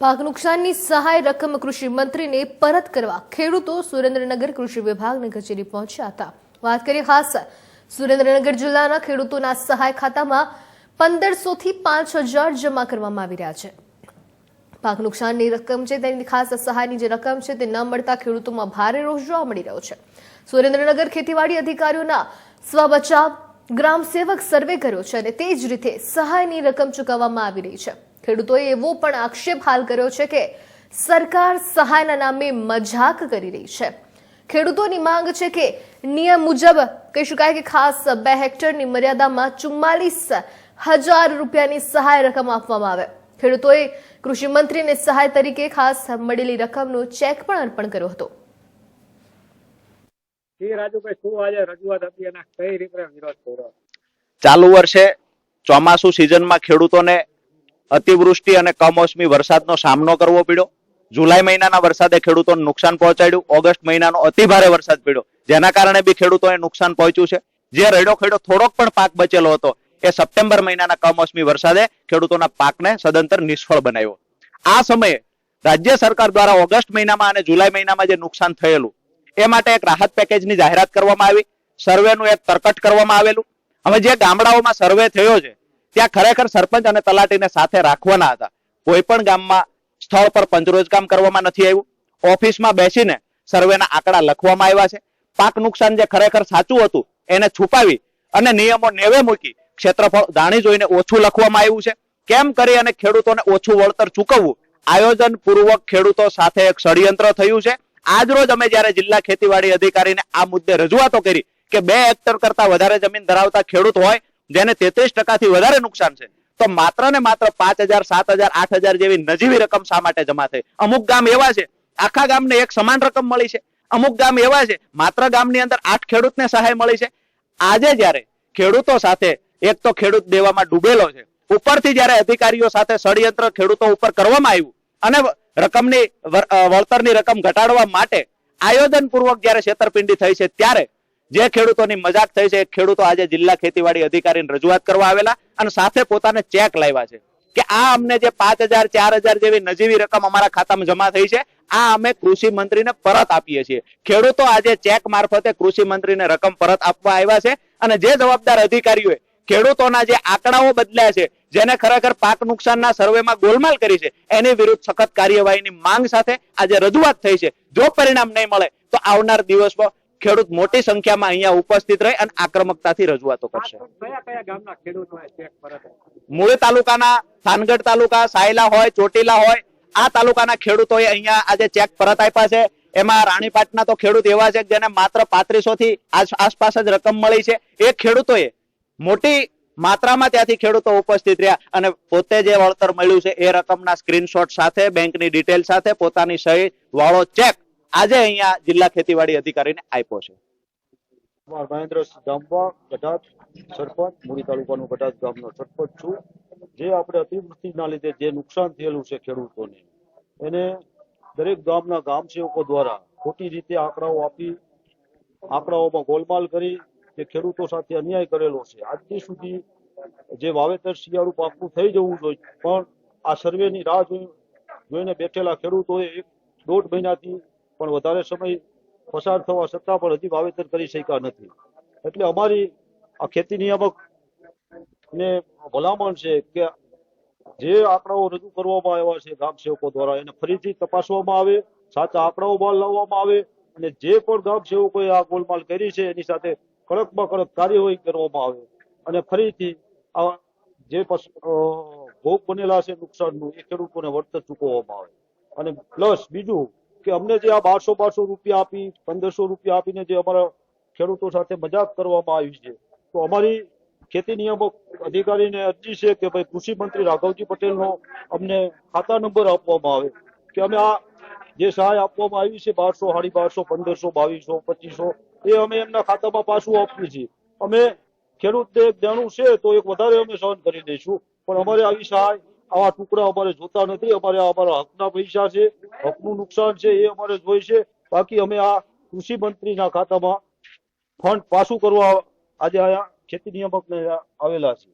પાક નુકસાનની સહાય રકમ કૃષિ મંત્રીને પરત કરવા ખેડૂતો સુરેન્દ્રનગર કૃષિ વિભાગની કચેરી પહોંચ્યા હતા. વાત કરીએ ખાસ સુરેન્દ્રનગર જિલ્લાના ખેડૂતોના સહાય ખાતામાં પંદરસો થી પાંચ હજાર જમા કરવામાં આવી રહ્યા છે. પાક નુકસાનની રકમ છે, તેની ખાસ સહાયની જે રકમ છે, તે ન મળતા ખેડૂતોમાં ભારે રોષ જોવા મળી રહ્યો છે. સુરેન્દ્રનગર ખેતીવાડી અધિકારીઓના સ્વબચાવ ગ્રામ સેવક સર્વે કર્યો છે અને તે જ રીતે સહાયની રકમ ચૂકવવામાં આવી રહી છે. ખેડૂતોએ એવો પણ આક્ષેપ હાલ કર્યો છે કે સરકાર સહાયના નામે મજાક કરી રહી છે. ખેડૂતોની માંગ છે કે નિયમ મુજબ કહી શકાય કે ખાસ બે હેક્ટરની મર્યાદામાં ચુમ્માલીસ હજાર રૂપિયાની સહાય રકમ આપવામાં આવે. ખેડૂતોએ કૃષિ મંત્રીને સહાય તરીકે ખાસ મળેલી રકમનો ચેક પણ અર્પણ કર્યો હતો. ચાલુ વર્ષે ચોમાસુ સિઝનમાં ખેડૂતોને અતિવૃષ્ટિ અને કમોસમી વરસાદનો સામનો કરવો પડ્યો. જુલાઈ મહિનાના વરસાદે ખેડૂતોને નુકસાન પહોંચાડ્યું. ઓગસ્ટ મહિનાનો અતિભારે વરસાદ પડ્યો. જેના કારણે બી ખેડૂતોને નુકસાન પહોંચ્યું છે. જે રેડો ખેડો થોડોક પણ પાક બચેલો હતો એ સપ્ટેમ્બર મહિનાના કમોસમી વરસાદે ખેડૂતોના પાકને સદંતર નિષ્ફળ બનાવ્યો. આ સમયે રાજ્ય સરકાર દ્વારા ઓગસ્ટ મહિનામાં અને જુલાઈ મહિનામાં જે નુકસાન થયેલું, એ માટે એક રાહત પેકેજની જાહેરાત કરવામાં આવી. સર્વેનું એક તરકટ કરવામાં આવેલું. હવે જે ગામડાઓમાં સર્વે થયો છે ત્યાં ખરેખર સરપંચ અને તલાટીને સાથે રાખવાના હતા. કોઈ પણ ગામમાં સ્થળ પર પંચરોજ કામ કરવામાં નથી આવ્યું. ઓફિસમાં બેસીને સર્વેના આંકડા લખવામાં આવ્યા છે. પાક નુકસાન જે ખરેખર સાચું હતું, એને છુપાવી અને નિયમો નેવે મૂકી ક્ષેત્રફળ જાણી જોઈને ઓછું લખવામાં આવ્યું છે. કેમ કરી અને ખેડૂતોને ઓછું વળતર ચૂકવવું? આયોજન પૂર્વક ખેડૂતો સાથે એક ષડયંત્ર થયું છે. આજ રોજ અમે જ્યારે જિલ્લા ખેતીવાડી અધિકારીને આ મુદ્દે રજૂઆતો કરી કે બે હેક્ટર કરતા વધારે જમીન ધરાવતા ખેડૂત હોય જેને તેત્રીસ ટકાથી વધારે નુકસાન છે. તો માત્ર ને માત્ર પાંચ હજાર, સાત હજાર, આઠ હજાર જેવી નજીવી રકમ શા માટે જમા થઈ? અમુક ગામ એવા છે, આખા ગામને એક સમાન રકમ મળી છે. અમુક ગામ એવા છે, માત્ર ગામની અંદર આઠ ખેડૂતને સહાય મળી છે. આજે જ્યારે ખેડૂતો સાથે, એક તો ખેડૂત દેવામાં ડૂબેલો છે, ઉપરથી જ્યારે અધિકારીઓ સાથે ષડયંત્ર ખેડૂતો ઉપર કરવામાં આવ્યું, અને રકમની વળતરની રકમ ઘટાડવા માટે આયોજન પૂર્વક જ્યારે છેતરપિંડી થઈ છે, ત્યારે જે ખેડૂતોની મજાક થઈ છે, એ ખેડૂતો આજે જિલ્લા ખેતીવાડી અધિકારીને રજૂઆત કરવા આવેલા અને સાથે પોતાને ચેક લાવ્યા છે કે આ અમને જે પાંચ હજાર, ચાર હજાર જેવી નજીવી રકમ અમારા ખાતામાં જમા થઈ છે, આ અમે કૃષિ મંત્રીને પરત આપીએ છીએ. ખેડૂતો આજે ચેક મારફતે કૃષિ મંત્રીને રકમ પરત આપવા આવ્યા છે અને જે જવાબદાર અધિકારીઓએ ખેડૂતોના જે આંકડાઓ બદલ્યા છે, જેને ખરેખર પાક નુકસાનના સર્વેમાં ગોલમાલ કરી છે, એની વિરુદ્ધ સખત કાર્યવાહીની માંગ સાથે આજે રજૂઆત થઈ છે. જો પરિણામ નહીં મળે, તો આવનાર દિવસમાં ખેડૂત મોટી સંખ્યામાં અહીંયા ઉપસ્થિત રહી અને આક્રમકતાથી રજૂઆતો કરશે. મૂળ તાલુકાના થાનગઢ તાલુકા સાયલા હોય ચોટીલા હોય આ તાલુકાના ખેડૂતોએ અહીંયા આજે ચેક પરત આપ્યા છે. એમાં રાણીપાટના તો ખેડૂત એવા છે જેને માત્ર પાંત્રીસો થી આસપાસ જ રકમ મળી છે. એ ખેડૂતોએ મોટી માત્રામાં ત્યાંથી ખેડૂતો ઉપસ્થિત રહ્યા અને પોતે જે વળતર મળ્યું છે એ રકમના સ્ક્રીનશોટ સાથે બેંકની ડિટેલ સાથે પોતાની સહી વાળો ચેક આજે અહીંયા જિલ્લા ખેતીવાડી અધિકારીને આપ્યો છે. મહેન્દ્ર ગામવા ગઢાત સરપંચ, મૂડી તાલુકાનું ગઢાત ગામનો સરપંચ છું. જે આપણે અતિવૃષ્ટિના લીધે જે નુકસાન થયેલું છે ખેડૂતોને, એને દરેક ગામના ગામ સેવકો દ્વારા ખોટી રીતે આંકડાઓ આપી, આંકડાઓમાં ગોલમાલ કરી જે ખેડૂતો સાથે અન્યાય કરેલો છે. આજથી સુધી જે વાવેતર શિયાળુ પાકનું થઈ જવું જોઈએ, પણ આ સર્વેની રાહ જોઈ જોઈને બેઠેલા ખેડૂતોએ એક દોઢ મહિનાથી પણ વધારે સમય પસાર થવા છતાં પણ હજી વાવેતર કરી શક્યા નથી. એટલે અમારી આ ખેતી નિયામક ને ભલામણ છે કે જે આંકડાઓ રજૂ કરવામાં આવ્યા છે ગામ સેવકો દ્વારા, એને ફરીથી તપાસવામાં આવે સાચા આંકડાઓ બહાર લાવવામાં આવે અને જે પણ ગામ સેવકોએ આ ગોલમાલ કરી છે એની સાથે કડકમાં કડક કાર્યવાહી કરવામાં આવે અને ફરીથી આ જે ભોગ બનેલા છે નુકસાનનું, એ ખેડૂતોને વળતર ચૂકવવામાં આવે. અને પ્લસ બીજું કે અમને જે આ બારસો બારસો રૂપિયા આપી, પંદરસો રૂપિયા આપીને જે અમારા ખેડૂતો સાથે મજાક કરવામાં આવી છે, તો અમારી ખેતી નિયામક અધિકારીને અરજી છે કે ભાઈ કૃષિ મંત્રી રાઘવજી પટેલનો અમને ખાતા નંબર આપવામાં આવે. કે અમે આ જે સહાય આપવામાં આવી છે બારસો સાડી બારસો, પંદરસો, બાવીસો, પચીસો, એ અમે એમના ખાતામાં પાછું આપીએ છીએ. અમે ખેડૂતને એક દેણું છે તો એક વધારે અમે સહન કરી દઈશું. પણ અમારે આવી સહાય આવા ટુકડા અમારે જોતા નથી અમારે અમારા હકના પૈસા છે હકનું નુકસાન છે એ અમારે જોઈ છે બાકી અમે આ કૃષિ મંત્રીના ખાતામાં ફંડ પાછું કરવા આજે આયા ખેતી નિયામકને આવેલા છે